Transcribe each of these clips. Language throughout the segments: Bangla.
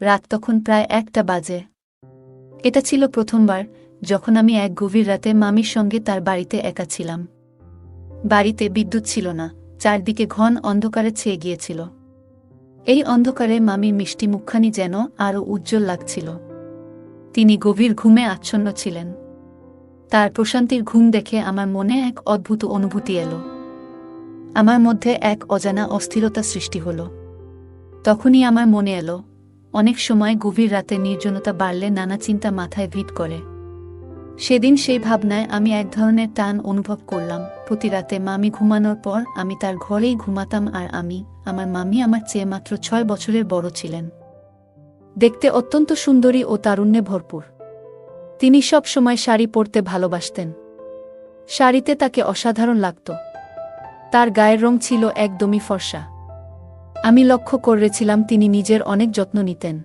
রাত তখন প্রায় একটা বাজে। এটা ছিল প্রথমবার যখন আমি এক গভীর রাতে মামির সঙ্গে তার বাড়িতে একা ছিলাম। বাড়িতে বিদ্যুৎ ছিল না, চারদিকে ঘন অন্ধকারে ছেয়ে গিয়েছিল। এই অন্ধকারে মামির মিষ্টি মুখখানি যেন আরও উজ্জ্বল লাগছিল। তিনি গভীর ঘুমে আচ্ছন্ন ছিলেন। তার প্রশান্তির ঘুম দেখে আমার মনে এক অদ্ভুত অনুভূতি এলো। আমার মধ্যে এক অজানা অস্থিরতা সৃষ্টি হল। তখনই আমার মনে এলো অনেক সময় গভীর রাতে নির্জনতা বাড়লে নানা চিন্তা মাথায় ভিট করে। সেদিন সেই ভাবনায় আমি এক ধরনের টান অনুভব করলাম। প্রতি রাতে মামি ঘুমানোর পর আমি তার ঘরেই ঘুমাতাম আর আমি, আমার মামি আমার চেয়ে মাত্র ছয় বছরের বড় ছিলেন। দেখতে অত্যন্ত সুন্দরী ও তারুণ্যে ভরপুর। তিনি সব সময় শাড়ি পরতে ভালোবাসতেন। শাড়িতে তাকে অসাধারণ লাগত। তার গায়ের রং ছিল একদমই ফর্সা। আমি লক্ষ্য করেছিলাম তিনি নিজের অনেক যত্ন নিতেন।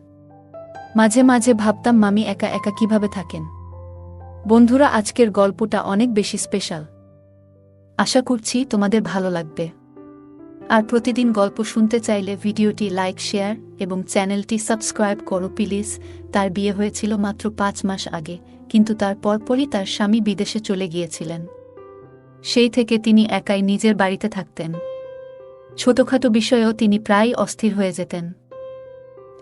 মাঝে মাঝে ভাবতাম, মামি একা একা কীভাবে থাকেন? বন্ধুরা, আজকের গল্পটা অনেক বেশি স্পেশাল। আশা করছি তোমাদের ভালো লাগবে। আর প্রতিদিন গল্প শুনতে চাইলে ভিডিওটি লাইক, শেয়ার এবং চ্যানেলটি সাবস্ক্রাইব করো প্লিজ। তার বিয়ে হয়েছিল মাত্র পাঁচ মাস আগে, কিন্তু তার পরপরই তার স্বামী বিদেশে চলে গিয়েছিলেন। সেই থেকে তিনি একাই নিজের বাড়িতে থাকতেন। ছোটখাটো বিষয়েও তিনি প্রায় অস্থির হয়ে যেতেন।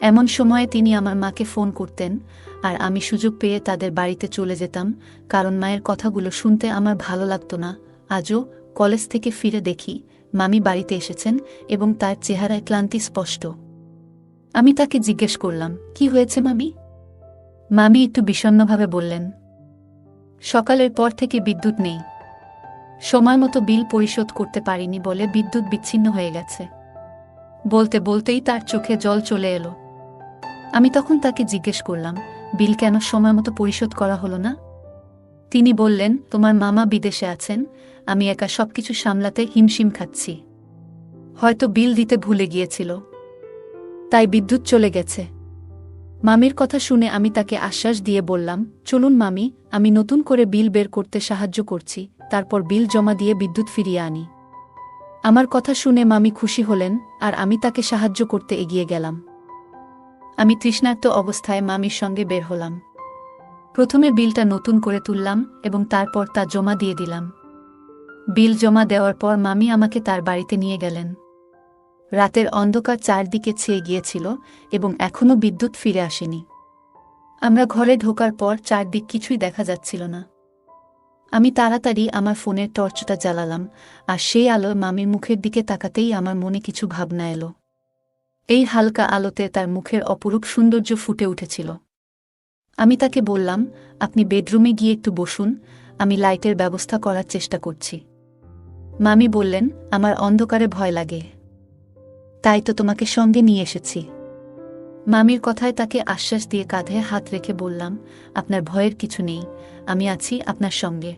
এমন সময়ে তিনি আমার মাকে ফোন করতেন আর আমি সুযোগ পেয়ে তাদের বাড়িতে চলে যেতাম, কারণ মায়ের কথাগুলো শুনতে আমার ভালো লাগতো না। আজও কলেজ থেকে ফিরে দেখি, মামি বাড়িতে এসেছেন এবং তার চেহারায় ক্লান্তি স্পষ্ট। আমি তাকে জিজ্ঞেস করলাম, কি হয়েছে মামি? মামি একটু বিষণ্নভাবে বললেন, সকালের পর থেকে বিদ্যুৎ নেই। সময় মতো বিল পরিশোধ করতে পারিনি বলে বিদ্যুৎ বিচ্ছিন্ন হয়ে গেছে। বলতে বলতেই তার চোখে জল চলে এলো। আমি তখন তাকে জিজ্ঞেস করলাম, বিল কেন সময় মতো পরিশোধ করা হলো না? তিনি বললেন, তোমার মামা বিদেশে আছেন, আমি একা সবকিছু সামলাতে হিমশিম খাচ্ছি। হয়তো বিল দিতে ভুলে গিয়েছিল। তাই বিদ্যুৎ চলে গেছে। মামির কথা শুনে আমি তাকে আশ্বাস দিয়ে বললাম, চলুন মামি, আমি নতুন করে বিল বের করতে সাহায্য করছি তারপর বিল জমা দিয়ে বিদ্যুৎ ফিরিয়ে আনি। আমার কথা শুনে মামি খুশি হলেন, আর আমি তাকে সাহায্য করতে এগিয়ে গেলাম। আমি তৃষ্ণার্ত অবস্থায় মামির সঙ্গে বের হলাম। প্রথমে বিলটা নতুন করে তুললাম এবং তারপর তা জমা দিয়ে দিলাম। বিল জমা দেওয়ার পর মামি আমাকে তার বাড়িতে নিয়ে গেলেন। রাতের অন্ধকার চারদিকে ছেয়ে গিয়েছিল এবং এখনও বিদ্যুৎ ফিরে আসেনি। আমরা ঘরে ঢোকার পর চারদিক কিছুই দেখা যাচ্ছিল না। আমি তাড়াতাড়ি আমার ফোনের টর্চটা জ্বালালাম, আর সেই আলো মামির মুখের দিকে তাকাতেই আমার মনে কিছু ভাবনা এলো। এই হালকা আলোতে তার মুখের অপরূপ সৌন্দর্য ফুটে উঠেছিল। আমি তাকে বললাম, আপনি বেডরুমে গিয়ে একটু বসুন, আমি লাইটের ব্যবস্থা করার চেষ্টা করছি। মামি বললেন, আমার অন্ধকারে ভয় লাগে। তাই তো তোমাকে সঙ্গে নিয়ে এসেছি। মামির কথায় তাকে আশ্বাস দিয়ে কাঁধে হাত রেখে বললাম, আপনার ভয়ের কিছু নেই, আমি আছি আপনার সঙ্গে।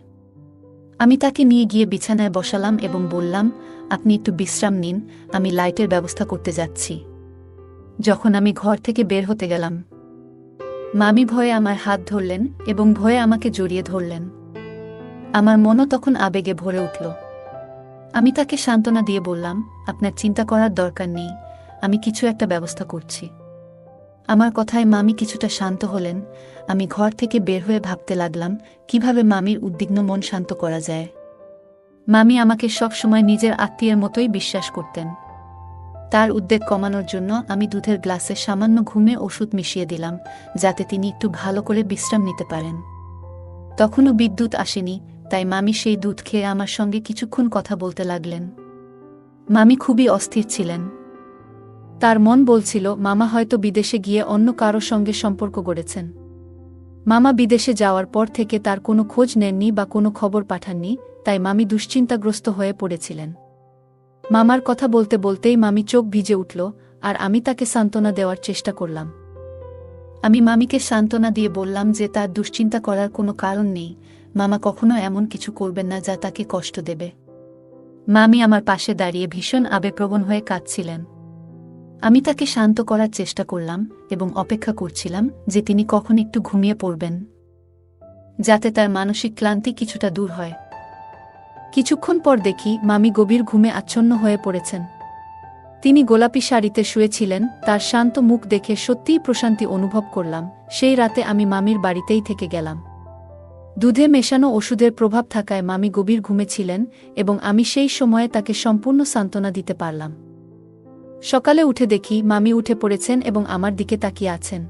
আমি তাকে নিয়ে গিয়ে বিছানায় বসালাম এবং বললাম, আপনি একটু বিশ্রাম নিন, আমি লাইটের ব্যবস্থা করতে যাচ্ছি। যখন আমি ঘর থেকে বের হতে গেলাম, মামি ভয়ে আমার হাত ধরলেন এবং ভয়ে আমাকে জড়িয়ে ধরলেন। আমার মনও তখন আবেগে ভরে উঠল। আমি তাকে সান্ত্বনা দিয়ে বললাম, আপনার চিন্তা করার দরকার নেই, আমি কিছু একটা ব্যবস্থা করছি। আমার কথায় মামি কিছুটা শান্ত হলেন। আমি ঘর থেকে বের হয়ে ভাবতে লাগলাম, কীভাবে মামির উদ্বিগ্ন মন শান্ত করা যায়। মামি আমাকে সব সময় নিজের আত্মীয়ের মতোই বিশ্বাস করতেন। তার উদ্বেগ কমানোর জন্য আমি দুধের গ্লাসে সামান্য ঘুমে ওষুধ মিশিয়ে দিলাম, যাতে তিনি একটু ভালো করে বিশ্রাম নিতে পারেন। তখনও বিদ্যুৎ আসেনি, তাই মামি সেই দুধ খেয়ে আমার সঙ্গে কিছুক্ষণ কথা বলতে লাগলেন। মামি খুবই অস্থির ছিলেন। তার মন বলছিল, মামা হয়তো বিদেশে গিয়ে অন্য কারও সঙ্গে সম্পর্ক গড়েছেন। মামা বিদেশে যাওয়ার পর থেকে তার কোনো খোঁজ নেননি বা কোনো খবর পাঠাননি, তাই মামি দুশ্চিন্তাগ্রস্ত হয়ে পড়েছিলেন। মামার কথা বলতে বলতেই মামি চোখ ভিজে উঠল, আর আমি তাকে সান্ত্বনা দেওয়ার চেষ্টা করলাম। আমি মামিকে সান্ত্বনা দিয়ে বললাম যে তার দুশ্চিন্তা করার কোনো কারণ নেই, মামা কখনো এমন কিছু করবেন না যা তাকে কষ্ট দেবে। মামি আমার পাশে দাঁড়িয়ে ভীষণ আবেগপ্রবণ হয়ে কাঁদছিলেন। আমি তাকে শান্ত করার চেষ্টা করলাম এবং অপেক্ষা করছিলাম যে তিনি কখন একটু ঘুমিয়ে পড়বেন, যাতে তার মানসিক ক্লান্তি কিছুটা দূর হয়। কিছুক্ষণ পর দেখি মামি গভীর ঘুমে আচ্ছন্ন হয়ে পড়েছেন। তিনি গোলাপি শাড়িতে শুয়েছিলেন, তার শান্ত মুখ দেখে সত্যিই প্রশান্তি অনুভব করলাম, সেই রাতে আমি মামির বাড়িতেই থেকে গেলাম। দুধে মেশানো ওষুধের প্রভাব থাকায় মামি গভীর ঘুমেছিলেন এবং আমি সেই সময়ে তাকে সম্পূর্ণ সান্ত্বনা দিতে পারলাম। সকালে উঠে দেখি মামি উঠে পড়েছেন এবং আমার দিকে তাকিয়ে আছেন।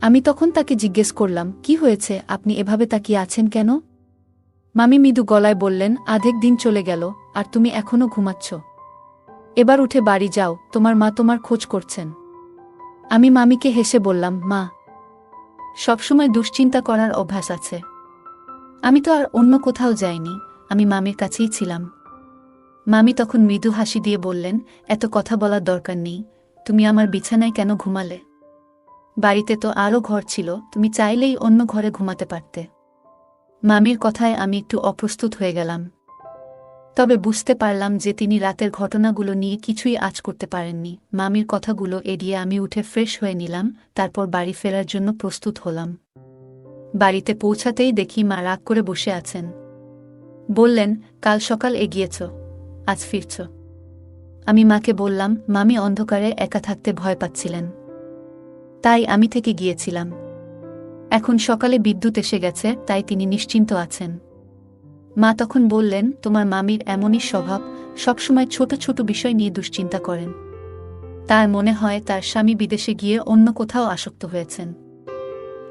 আমি তখন তাকে জিজ্ঞেস করলাম, কি হয়েছে? আপনি এভাবে তাকিয়ে আছেন কেন? মামি মৃদু গলায় বললেন, আধেক দিন চলে গেল, আর তুমি এখনও ঘুমাচ্ছ। এবার উঠে বাড়ি যাও, তোমার মা তোমার খোঁজ করছেন। আমি মামিকে হেসে বললাম, মা, সবসময় দুশ্চিন্তা করার অভ্যাস আছে। আমি তো আর অন্য কোথাও যাইনি, আমি মামির কাছেই ছিলাম। মামি তখন মৃদু হাসি দিয়ে বললেন, এত কথা বলার দরকার নেই। তুমি আমার বিছানায় কেন ঘুমালে? বাড়িতে তো আরও ঘর ছিল, তুমি চাইলেই অন্য ঘরে ঘুমাতে পারতে। মামির কথায় আমি একটু অপ্রস্তুত হয়ে গেলাম। তবে বুঝতে পারলাম যে তিনি রাতের ঘটনাগুলো নিয়ে কিছুই আজ করতে পারেননি। মামির কথাগুলো এড়িয়ে আমি উঠে ফ্রেশ হয়ে নিলাম, তারপর বাড়ি ফেরার জন্য প্রস্তুত হলাম। বাড়িতে পৌঁছাতেই দেখি মা রাগ করে বসে আছেন। বললেন, কাল সকাল এগিয়েছ। আজ ফিরছ। আমি মাকে বললাম, মামি অন্ধকারে একা থাকতে ভয় পাচ্ছিলেন। তাই আমি থেকে গিয়েছিলাম। এখন সকালে বিদ্যুৎ এসে গেছে, তাই তিনি নিশ্চিন্ত আছেন। মা তখন বললেন, তোমার মামির এমনই স্বভাব, সবসময় ছোট ছোট বিষয় নিয়ে দুশ্চিন্তা করেন। তার মনে হয় তার স্বামী বিদেশে গিয়ে অন্য কোথাও আসক্ত হয়েছেন।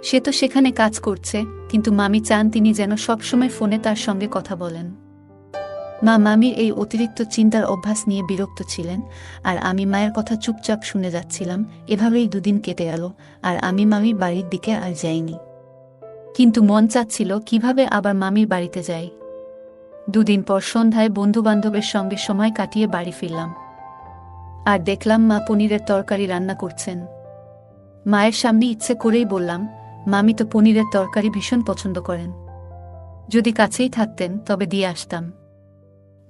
সে তো সেখানে কাজ করছে, কিন্তু মামি চান তিনি যেন সবসময় ফোনে তার সঙ্গে কথা বলেন। মা মামির এই অতিরিক্ত চিন্তার অভ্যাস নিয়ে বিরক্ত ছিলেন, আর আমি মায়ের কথা চুপচাপ শুনে যাচ্ছিলাম, এভাবেই দুদিন কেটে গেল আর আমি মামির বাড়ির দিকে আর যাইনি। কিন্তু মন চাচ্ছিল কীভাবে আবার মামির বাড়িতে যাই। দুদিন পর সন্ধ্যায় বন্ধুবান্ধবের সঙ্গে সময় কাটিয়ে বাড়ি ফিরলাম। আর দেখলাম মা পনিরের তরকারি রান্না করছেন। মায়ের সামনে ইচ্ছে করেই বললাম, মামি তো পনিরের তরকারি ভীষণ পছন্দ করেন। যদি কাছেই থাকতেন, তবে দিয়ে আসতাম।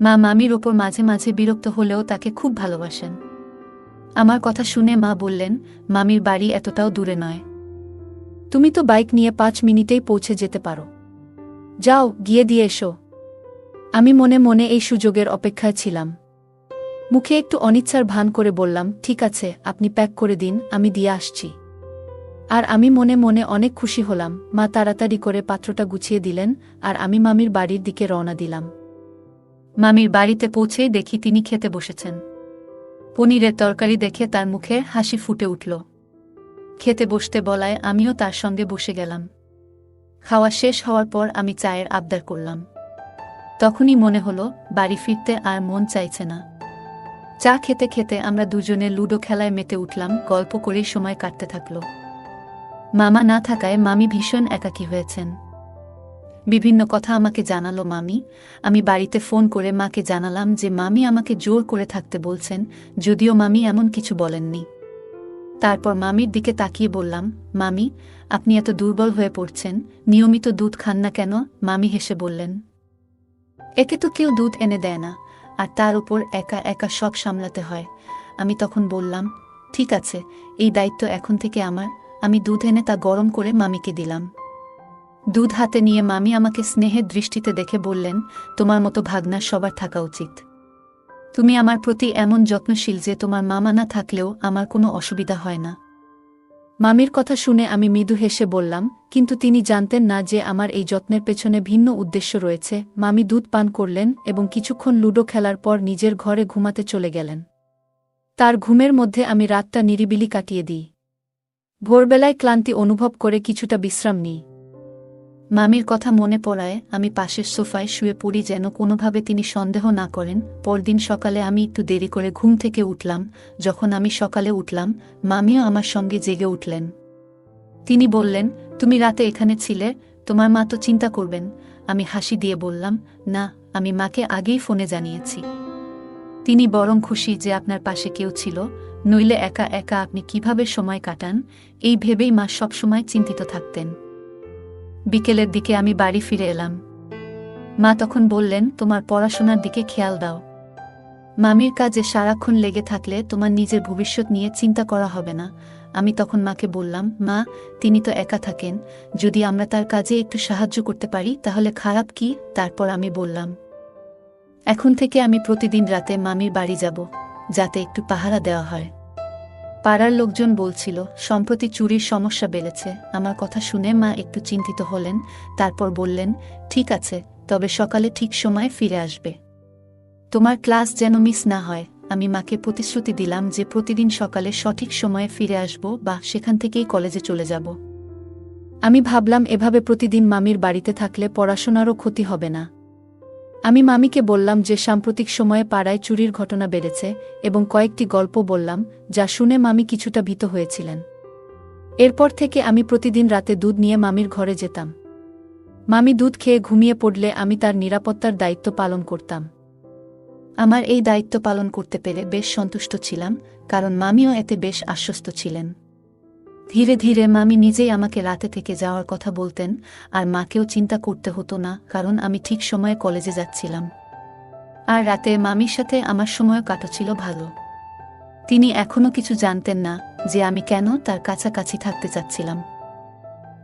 মা মামির ওপর মাঝে মাঝে বিরক্ত হলেও তাকে খুব ভালোবাসেন। আমার কথা শুনে মা বললেন, মামির বাড়ি এতটাও দূরে নয়। তুমি তো বাইক নিয়ে পাঁচ মিনিটেই পৌঁছে যেতে পারো। যাও, গিয়ে দিয়ে এসো আমি মনে মনে এই সুযোগের অপেক্ষায় ছিলাম। মুখে একটু অনিচ্ছার ভান করে বললাম, ঠিক আছে, আপনি প্যাক করে দিন, আমি দিয়ে আসছি আর আমি মনে মনে অনেক খুশি হলাম। মা তাড়াতাড়ি করে পাত্রটা গুছিয়ে দিলেন, আর আমি মামির বাড়ির দিকে রওনা দিলাম। মামির বাড়িতে পৌঁছেই দেখি তিনি খেতে বসেছেন। পনিরের তরকারি দেখে তার মুখে হাসি ফুটে উঠল। খেতে বসতে বলায় আমিও তার সঙ্গে বসে গেলাম। খাওয়া শেষ হওয়ার পর আমি চায়ের আবদার করলাম। তখনই মনে হলো, বাড়ি ফিরতে আর মন চাইছে না। চা খেতে খেতে আমরা দুজনে লুডো খেলায় মেতে উঠলাম, গল্প করেই সময় কাটতে থাকল। মামা না থাকায় মামি ভীষণ একাকী হয়েছেন। বিভিন্ন কথা আমাকে জানালো মামি। আমি বাড়িতে ফোন করে মাকে জানালাম যে মামি আমাকে জোর করে থাকতে বলছেন, যদিও মামি এমন কিছু বলেননি। তারপর মামির দিকে তাকিয়ে বললাম, মামি, আপনি এত দুর্বল হয়ে পড়ছেন, নিয়মিত দুধ খান না কেন? মামি হেসে বললেন, একে তো কেউ দুধ এনে দেয় না, আর তার উপর একা একা সব সামলাতে হয়। আমি তখন বললাম, ঠিক আছে, এই দায়িত্ব এখন থেকে আমার, আমি দুধ এনে তা গরম করে মামিকে দিলাম। দুধ হাতে নিয়ে মামি আমাকে স্নেহের দৃষ্টিতে দেখে বললেন, তোমার মতো ভাগনা সবার থাকা উচিত। তুমি আমার প্রতি এমন যত্নশীল যে তোমার মামা না থাকলেও আমার কোনো অসুবিধা হয় না। মামির কথা শুনে আমি মৃদু হেসে বললাম, কিন্তু তিনি জানতেন না যে আমার এই যত্নের পেছনে ভিন্ন উদ্দেশ্য রয়েছে। মামি দুধ পান করলেন এবং কিছুক্ষণ লুডো খেলার পর নিজের ঘরে ঘুমাতে চলে গেলেন। তার ঘুমের মধ্যে আমি রাতটা নিরিবিলি কাটিয়ে দিই। ভোরবেলায় ক্লান্তি অনুভব করে কিছুটা বিশ্রাম নিই। মামির কথা মনে পড়ায় আমি পাশের সোফায় শুয়ে পড়ি যেন কোনোভাবে তিনি সন্দেহ না করেন, পরদিন সকালে আমি একটু দেরি করে ঘুম থেকে উঠলাম, যখন আমি সকালে উঠলাম, মামিও আমার সঙ্গে জেগে উঠলেন। তিনি বললেন, তুমি রাতে এখানে ছিলে, তোমার মা তো চিন্তা করবেন। আমি হাসি দিয়ে বললাম, না, আমি মাকে আগেই ফোনে জানিয়েছি। তিনি বরং খুশি যে আপনার পাশে কেউ ছিল, নইলে একা একা আপনি কীভাবে সময় কাটান, এই ভেবেই মা সবসময় চিন্তিত থাকতেন। বিকেলের দিকে আমি বাড়ি ফিরে এলাম। মা তখন বললেন, তোমার পড়াশোনার দিকে খেয়াল দাও। মামির কাজে সারাক্ষণ লেগে থাকলে তোমার নিজের ভবিষ্যৎ নিয়ে চিন্তা করা হবে না। আমি তখন মাকে বললাম, মা, তিনি তো একা থাকেন। যদি আমরা তার কাজে একটু সাহায্য করতে পারি, তাহলে খারাপ কি? তারপর আমি বললাম, এখন থেকে আমি প্রতিদিন রাতে মামির বাড়ি যাব, যাতে একটু পাহারা দেওয়া হয়। পাড়ার লোকজন বলছিল, সম্প্রতি চুরির সমস্যা বেড়েছে। আমার কথা শুনে মা একটু চিন্তিত হলেন, তারপর বললেন, ঠিক আছে, তবে সকালে ঠিক সময়ে ফিরে আসবে। তোমার ক্লাস যেন মিস না হয়। আমি মাকে প্রতিশ্রুতি দিলাম যে প্রতিদিন সকালে সঠিক সময়ে ফিরে আসব বা সেখান থেকেই কলেজে চলে যাব। আমি ভাবলাম, এভাবে প্রতিদিন মামির বাড়িতে থাকলে পড়াশোনারও ক্ষতি হবে না। আমি মামিকে বললাম যে সাম্প্রতিক সময়ে পাড়ায় চুরির ঘটনা বেড়েছে এবং কয়েকটি গল্প বললাম, যা শুনে মামি কিছুটা ভীত হয়েছিলেন। এরপর থেকে আমি প্রতিদিন রাতে দুধ নিয়ে মামির ঘরে যেতাম। মামি দুধ খেয়ে ঘুমিয়ে পড়লে আমি তার নিরাপত্তার দায়িত্ব পালন করতাম। আমার এই দায়িত্ব পালন করতে পেরে বেশ সন্তুষ্ট ছিলাম, কারণ মামিও এতে বেশ আশ্বস্ত ছিলেন। ধীরে ধীরে মামি নিজেই আমাকে রাতে থেকে যাওয়ার কথা বলতেন, আর মাকেও চিন্তা করতে হতো না, কারণ আমি ঠিক সময়ে কলেজে যাচ্ছিলাম। আর রাতে মামির সাথে আমার সময়ও কাটাচ্ছিল ভালো। তিনি এখনও কিছু জানতেন না যে আমি কেন তার কাছাকাছি থাকতে চাচ্ছিলাম।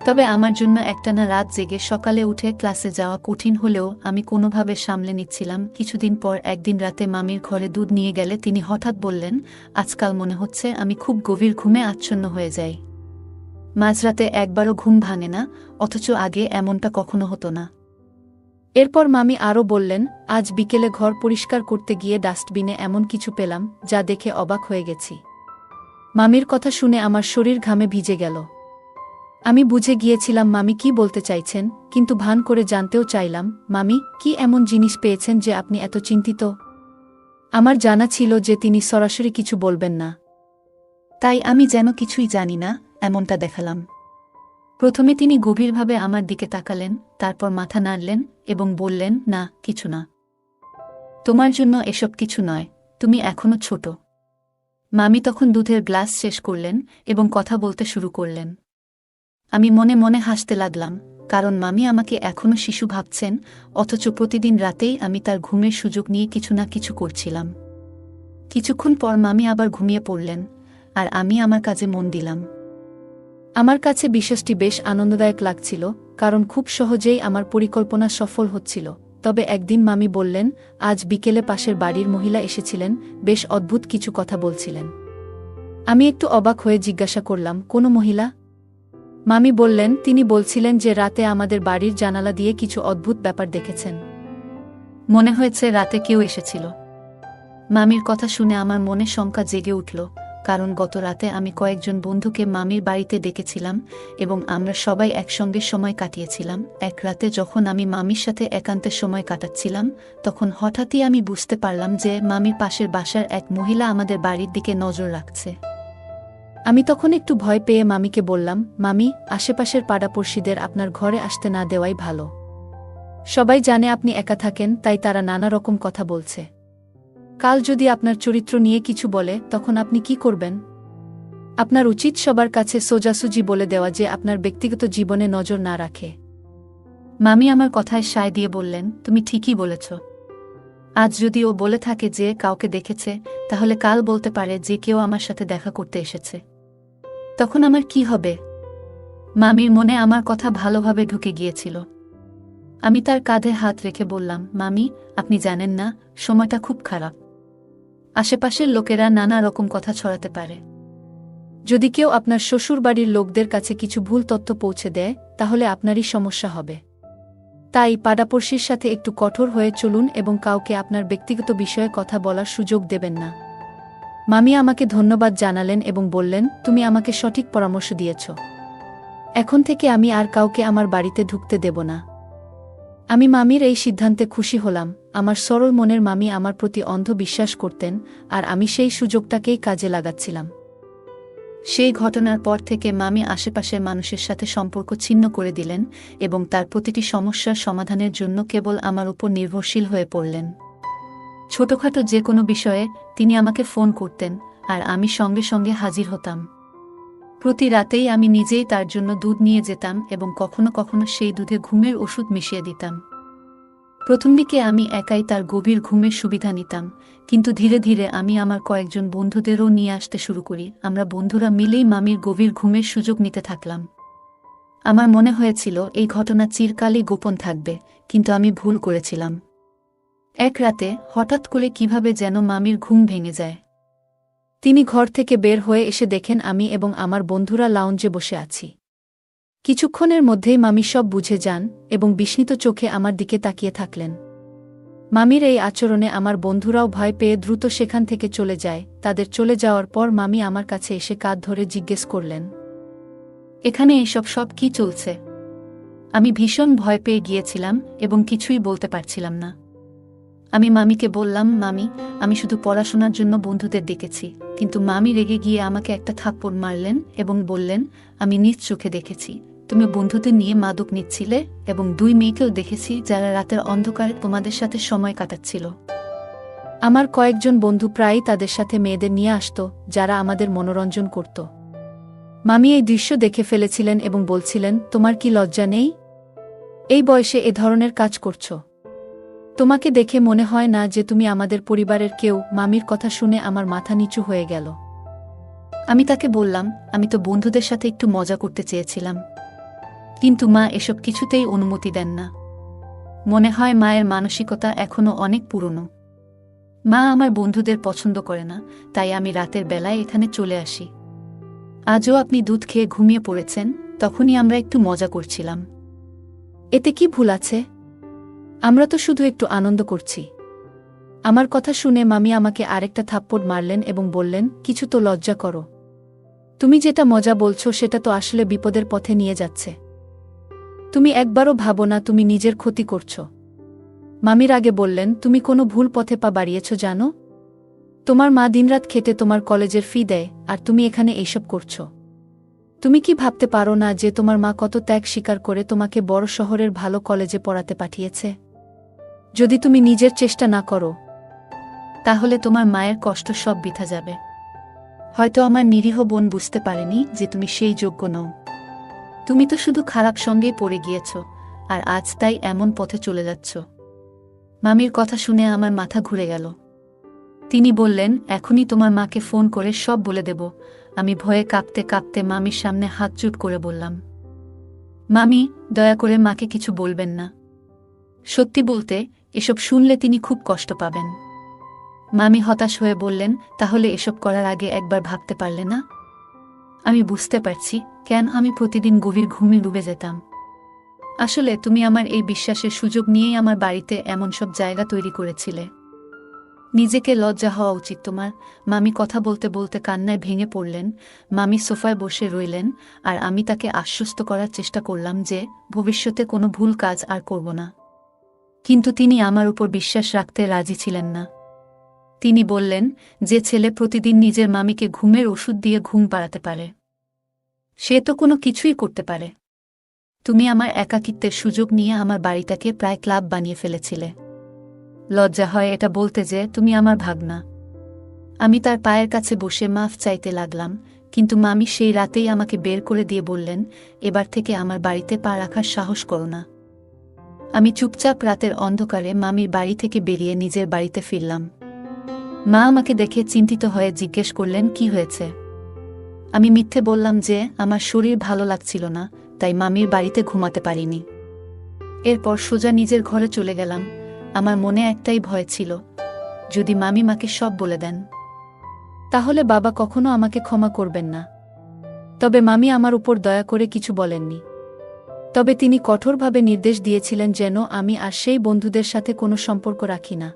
তবে আমার জন্য একটানা রাত জেগে সকালে উঠে ক্লাসে যাওয়া কঠিন হলেও আমি কোনোভাবে সামলে নিচ্ছিলাম। কিছুদিন পর একদিন রাতে মামির ঘরে দুধ নিয়ে গেলে তিনি হঠাৎ বললেন, আজকাল মনে হচ্ছে আমি খুব গভীর ঘুমে আচ্ছন্ন হয়ে যাই। মাঝরাতে একবারও ঘুম ভাঙে না, অথচ আগে এমনটা কখনো হতো না। এরপর মামি আরও বললেন, আজ বিকেলে ঘর পরিষ্কার করতে গিয়ে ডাস্টবিনে এমন কিছু পেলাম, যা দেখে অবাক হয়ে গেছি। মামির কথা শুনে আমার শরীর ঘামে ভিজে গেল। আমি বুঝে গিয়েছিলাম মামি কি বলতে চাইছেন, কিন্তু ভান করে জানতেও চাইলাম, মামি, কি এমন জিনিস পেয়েছেন যে আপনি এত চিন্তিত? আমার জানা ছিল যে তিনি সরাসরি কিছু বলবেন না। তাই আমি যেন কিছুই জানি না এমনটা দেখালাম। প্রথমে তিনি গভীরভাবে আমার দিকে তাকালেন, তারপর মাথা নাড়লেন এবং বললেন, না, কিছু না। তোমার জন্য এসব কিছু নয়, তুমি এখনও ছোট। মামি তখন দুধের গ্লাস শেষ করলেন এবং কথা বলতে শুরু করলেন। আমি মনে মনে হাসতে লাগলাম, কারণ মামি আমাকে এখনও শিশু ভাবছেন, অথচ প্রতিদিন রাতেই আমি তার ঘুমের সুযোগ নিয়ে কিছু না কিছু করছিলাম। কিছুক্ষণ পর মামি আবার ঘুমিয়ে পড়লেন, আর আমি আমার কাজে মন দিলাম। আমার কাছে বিশ্বাসটি বেশ আনন্দদায়ক লাগছিল, কারণ খুব সহজেই আমার পরিকল্পনা সফল হচ্ছিল। তবে একদিন মামি বললেন, আজ বিকেলে পাশের বাড়ির মহিলা এসেছিলেন, বেশ অদ্ভুত কিছু কথা বলছিলেন। আমি একটু অবাক হয়ে জিজ্ঞাসা করলাম, কোনো মহিলা? মামি বললেন, তিনি বলছিলেন যে রাতে আমাদের বাড়ির জানালা দিয়ে কিছু অদ্ভুত ব্যাপার দেখেছেন। মনে হয়েছে রাতে কেউ এসেছিল। মামির কথা শুনে আমার মনে শঙ্কা জেগে উঠল কারণ গত রাতে আমি কয়েকজন বন্ধুকে মামির বাড়িতে ডেকেছিলাম এবং আমরা সবাই একসঙ্গে সময় কাটিয়েছিলাম। এক রাতে যখন আমি মামির সাথে একান্তের সময় কাটাচ্ছিলাম, তখন হঠাৎই আমি বুঝতে পারলাম যে মামির পাশের বাসার এক মহিলা আমাদের বাড়ির দিকে নজর রাখছে। আমি তখন একটু ভয় পেয়ে মামিকে বললাম, মামি, আশেপাশের পাড়াপড়শিদের আপনার ঘরে আসতে না দেওয়াই ভালো। সবাই জানে আপনি একা থাকেন, তাই তারা নানা রকম কথা বলছে। কাল যদি আপনার চরিত্র নিয়ে কিছু বলে, তখন আপনি কি করবেন? আপনার উচিত সবার কাছে সোজাসুজি বলে দেওয়া যে আপনার ব্যক্তিগত জীবনে নজর না রাখে। মামি আমার কথায় সায় দিয়ে বললেন, তুমি ঠিকই বলেছ। আজ যদি ও বলে থাকে যে কাউকে দেখেছে, তাহলে কাল বলতে পারে যে কেউ আমার সাথে দেখা করতে এসেছে। তখন আমার কি হবে? মামির মনে আমার কথা ভালোভাবে ঢুকে গিয়েছিল। আমি তার কাঁধে হাত রেখে বললাম, মামি, আপনি জানেন না, সময়টা খুব খারাপ। আশেপাশের লোকেরা নানা রকম কথা ছড়াতে পারে। যদি কেউ আপনার শ্বশুর বাড়ির লোকদের কাছে কিছু ভুল তথ্য পৌঁছে দেয়, তাহলে আপনারই সমস্যা হবে। তাই পাড়াপড়শির সাথে একটু কঠোর হয়ে চলুন এবং কাউকে আপনার ব্যক্তিগত বিষয়ে কথা বলার সুযোগ দেবেন না। মামি আমাকে ধন্যবাদ জানালেন এবং বললেন, তুমি আমাকে সঠিক পরামর্শ দিয়েছ। এখন থেকে আমি আর কাউকে আমার বাড়িতে ঢুকতে দেব না। আমি মামির এই সিদ্ধান্তে খুশি হলাম, আমার সরল মনের মামি আমার প্রতি অন্ধ বিশ্বাস করতেন, আর আমি সেই সুযোগটাকেই কাজে লাগাচ্ছিলাম। সেই ঘটনার পর থেকে মামি আশেপাশের মানুষের সাথে সম্পর্ক ছিন্ন করে দিলেন এবং তার প্রতিটি সমস্যার সমাধানের জন্য কেবল আমার উপর নির্ভরশীল হয়ে পড়লেন। ছোটখাটো যে কোনো বিষয়ে তিনি আমাকে ফোন করতেন, আর আমি সঙ্গে সঙ্গে হাজির হতাম। প্রতি রাতেই আমি নিজেই তার জন্য দুধ নিয়ে যেতাম এবং কখনো কখনো সেই দুধে ঘুমের ওষুধ মিশিয়ে দিতাম। প্রথম দিকে আমি একাই তার গভীর ঘুমের সুবিধা নিতাম, কিন্তু ধীরে ধীরে আমি আমার কয়েকজন বন্ধুদেরও নিয়ে আসতে শুরু করি। আমরা বন্ধুরা মিলেই মামির গভীর ঘুমের সুযোগ নিতে থাকলাম। আমার মনে হয়েছিল, এই ঘটনা চিরকালই গোপন থাকবে, কিন্তু আমি ভুল করেছিলাম। এক রাতে হঠাৎ করে কীভাবে যেন মামির ঘুম ভেঙে যায়। তিনি ঘর থেকে বের হয়ে এসে দেখেন আমি এবং আমার বন্ধুরা লাউঞ্জে বসে আছি। কিছুক্ষণের মধ্যেই মামি সব বুঝে যান এবং বিস্মিত চোখে আমার দিকে তাকিয়ে থাকলেন। মামির এই আচরণে আমার বন্ধুরাও ভয় পেয়ে দ্রুত সেখান থেকে চলে যায়। তাদের চলে যাওয়ার পর মামি আমার কাছে এসে কাঁধ ধরে জিজ্ঞেস করলেন, এখানে এসব সব কি চলছে? আমি ভীষণ ভয় পেয়ে গিয়েছিলাম এবং কিছুই বলতে পারছিলাম না। আমি মামিকে বললাম, মামি, আমি শুধু পড়াশোনার জন্য বন্ধুদের ডেকেছি, কিন্তু মামি রেগে গিয়ে আমাকে একটা থাপ্পড় মারলেন এবং বললেন, আমি নিজ চোখে দেখেছি। তুমি বন্ধুদের নিয়ে মাদক নিচ্ছিলে এবং দুই মেয়েকেও দেখেছি যারা রাতের অন্ধকারে তোমাদের সাথে সময় কাটাচ্ছিল। আমার কয়েকজন বন্ধু প্রায়ই তাদের সাথে মেয়েদের নিয়ে আসত, যারা আমাদের মনোরঞ্জন করত। মামি এই দৃশ্য দেখে ফেলেছিলেন এবং বলছিলেন, তোমার কি লজ্জা নেই? এই বয়সে এ ধরনের কাজ করছ। তোমাকে দেখে মনে হয় না যে তুমি আমাদের পরিবারের কেউ। মামির কথা শুনে আমার মাথা নিচু হয়ে গেল। আমি তাকে বললাম, আমি তো বন্ধুদের সাথে একটু মজা করতে চেয়েছিলাম। কিন্তু মা এসব কিছুতেই অনুমতি দেন না। মনে হয় মায়ের মানসিকতা এখনও অনেক পুরনো। মা আমার বন্ধুদের পছন্দ করে না, তাই আমি রাতের বেলায় এখানে চলে আসি। আজও আপনি দুধ খেয়ে ঘুমিয়ে পড়েছেন, তখনই আমরা একটু মজা করছিলাম। এতে কি ভুল আছে? আমরা তো শুধু একটু আনন্দ করছি। আমার কথা শুনে মামি আমাকে আরেকটা থাপ্পড় মারলেন এবং বললেন, কিছু তো লজ্জা করো। তুমি যেটা মজা বলছো সেটা তো আসলে বিপদের পথে নিয়ে যাচ্ছে। তুমি একবারও ভাবো না তুমি নিজের ক্ষতি করছ। মামির আগে বললেন, তুমি কোনো ভুল পথে পা বাড়িয়েছ জানো? তোমার মা দিনরাত খেটে তোমার কলেজের ফি দেয়, আর তুমি এখানে এইসব করছ। তুমি কি ভাবতে পারো না যে তোমার মা কত ত্যাগ স্বীকার করে তোমাকে বড় শহরের ভালো কলেজে পড়াতে পাঠিয়েছে? যদি তুমি নিজের চেষ্টা না করো, তাহলে তোমার মায়ের কষ্ট সব বিথা যাবে। হয়তো আমার নিরীহ বোন বুঝতে পারেনি যে তুমি সেই যোগ্য নও। তুমি তো শুধু খারাপ সঙ্গেই পড়ে গিয়েছ, আর আজ তাই এমন পথে চলে যাচ্ছ। মামির কথা শুনে আমার মাথা ঘুরে গেল। তিনি বললেন, এখনই তোমার মাকে ফোন করে সব বলে দেব। আমি ভয়ে কাঁপতে কাঁপতে মামির সামনে হাত চুট করে বললাম, মামি, দয়া করে মাকে কিছু বলবেন না। সত্যি বলতে এসব শুনলে তিনি খুব কষ্ট পাবেন। মামি হতাশ হয়ে বললেন, তাহলে এসব করার আগে একবার ভাবতে পারলে না? আমি বুঝতে পারছি, কেন আমি প্রতিদিন গভীর ঘুমে ডুবে যেতাম। আসলে তুমি আমার এই বিশ্বাসের সুযোগ নিয়েই আমার বাড়িতে এমন সব জায়গা তৈরি করেছিলে। নিজেকে লজ্জা হওয়া উচিত তোমার। মামি কথা বলতে বলতে কান্নায় ভেঙে পড়লেন। মামি সোফায় বসে রইলেন আর আমি তাকে আশ্বস্ত করার চেষ্টা করলাম যে ভবিষ্যতে কোনো ভুল কাজ আর করব না। কিন্তু তিনি আমার উপর বিশ্বাস রাখতে রাজি ছিলেন না। তিনি বললেন, যে ছেলে প্রতিদিন নিজের মামিকে ঘুমের ওষুধ দিয়ে ঘুম পাড়াতে পারে। সে তো কোনো কিছুই করতে পারে। তুমি আমার একাকিত্বের সুযোগ নিয়ে আমার বাড়িটাকে প্রায় ক্লাব বানিয়ে ফেলেছিলে। লজ্জা হয় এটা বলতে যে তুমি আমার ভাগনা। আমি তার পায়ের কাছে বসে মাফ চাইতে লাগলাম, কিন্তু মামি সেই রাতেই আমাকে বের করে দিয়ে বললেন, এবার থেকে আমার বাড়িতে পা রাখার সাহস করো না। আমি চুপচাপ রাতের অন্ধকারে মামির বাড়ি থেকে বেরিয়ে নিজের বাড়িতে ফিরলাম। মা আমাকে দেখে চিন্তিত হয়ে জিজ্ঞেস করলেন, কি হয়েছে? আমি মিথ্যে বললাম যে, আমার শরীর ভালো লাগছিল না, তাই মামির বাড়িতে ঘুমাতে পারিনি। এরপর সোজা নিজের ঘরে চলে গেলাম। আমার মনে একটাই ভয় ছিল, যদি মামি মাকে সব বলে দেন, তাহলে বাবা কখনো আমাকে ক্ষমা করবেন না। তবে মামি আমার উপর দয়া করে কিছু বলেননি। তবে তিনি কঠোরভাবে নির্দেশ দিয়েছিলেন যেন আমি আর সেই বন্ধুদের সাথে কোনো সম্পর্ক রাখি না।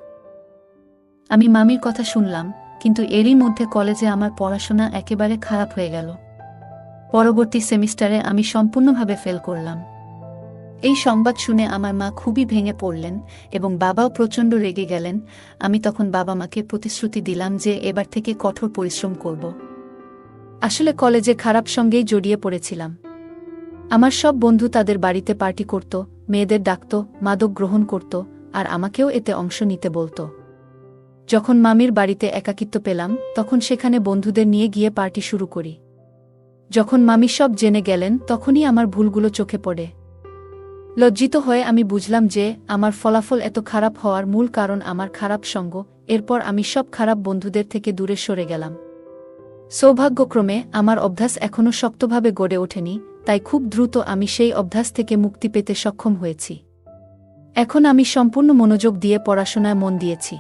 আমি মামির কথা শুনলাম, কিন্তু এরই মধ্যে কলেজে আমার পড়াশোনা একেবারে খারাপ হয়ে গেল। পরবর্তী সেমিস্টারে আমি সম্পূর্ণভাবে ফেল করলাম। এই সংবাদ শুনে আমার মা খুবই ভেঙে পড়লেন এবং বাবাও প্রচণ্ড রেগে গেলেন। আমি তখন বাবা মাকে প্রতিশ্রুতি দিলাম যে এবার থেকে কঠোর পরিশ্রম করব। আসলে কলেজে খারাপ সঙ্গেই জড়িয়ে পড়েছিলাম। আমার সব বন্ধু তাদের বাড়িতে পার্টি করত, মেয়েদের ডাকত, মাদক গ্রহণ করত, আর আমাকেও এতে অংশ নিতে বলতো। যখন মামির বাড়িতে একাকিত্ব পেলাম, তখন সেখানে বন্ধুদের নিয়ে গিয়ে পার্টি শুরু করি। যখন মামি সব জেনে গেলেন, তখনই আমার ভুলগুলো চোখে পড়ে। লজ্জিত হয়ে আমি বুঝলাম যে, আমার ফলাফল এত খারাপ হওয়ার মূল কারণ আমার খারাপ সঙ্গ, এরপর আমি সব খারাপ বন্ধুদের থেকে দূরে সরে গেলাম। সৌভাগ্যক্রমে, আমার অভ্যাস এখনও শক্তভাবে গড়ে ওঠেনি তাই খুব দ্রুত আমি সেই অভ্যাস থেকে মুক্তি পেতে সক্ষম হয়েছি। এখন আমি সম্পূর্ণ মনোযোগ দিয়ে পড়াশোনায় মন দিয়েছি।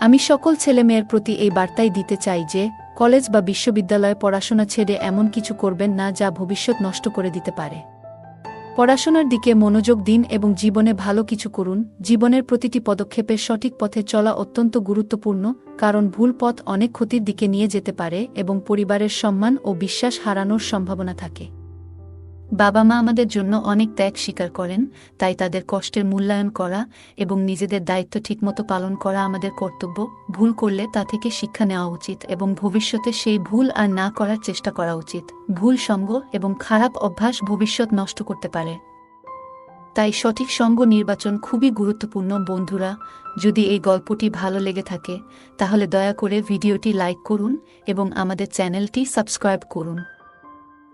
আমি সকল ছেলেমেয়ের প্রতি এই বার্তাই দিতে চাই যে, কলেজ বা বিশ্ববিদ্যালয়ে পড়াশোনা ছেড়ে এমন কিছু করবেন না যা ভবিষ্যৎ নষ্ট করে দিতে পারে। পড়াশোনার দিকে মনোযোগ দিন এবং জীবনে ভালো কিছু করুন। জীবনের প্রতিটি পদক্ষেপের সঠিক পথে চলা অত্যন্ত গুরুত্বপূর্ণ, কারণ ভুল পথ অনেক ক্ষতির দিকে নিয়ে যেতে পারে এবং পরিবারের সম্মান ও বিশ্বাস হারানোর সম্ভাবনা থাকে। বাবা মা আমাদের জন্য অনেক ত্যাগ স্বীকার করেন, তাই তাদের কষ্টের মূল্যায়ন করা এবং নিজেদের দায়িত্ব ঠিকমতো পালন করা আমাদের কর্তব্য। ভুল করলে তা থেকে শিক্ষা নেওয়া উচিত এবং ভবিষ্যতে সেই ভুল আর না করার চেষ্টা করা উচিত। ভুল সঙ্গ এবং খারাপ অভ্যাস ভবিষ্যৎ নষ্ট করতে পারে। তাই সঠিক সঙ্গ নির্বাচন খুবই গুরুত্বপূর্ণ, বন্ধুরা। যদি এই গল্পটি ভালো লেগে থাকে, তাহলে দয়া করে ভিডিওটি লাইক করুন এবং আমাদের চ্যানেলটি সাবস্ক্রাইব করুন।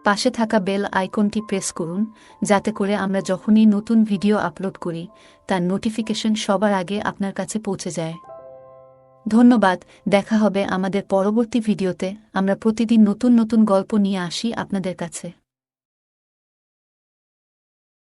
পাশে থাকা বেল আইকনটি প্রেস করুন, যাতে করে আমরা যখনই নতুন ভিডিও আপলোড করি, তার নোটিফিকেশন সবার আগে আপনার কাছে পৌঁছে যায়। ধন্যবাদ, দেখা হবে আমাদের পরবর্তী ভিডিওতে। আমরা প্রতিদিন নতুন নতুন গল্প নিয়ে আসি আপনাদের কাছে।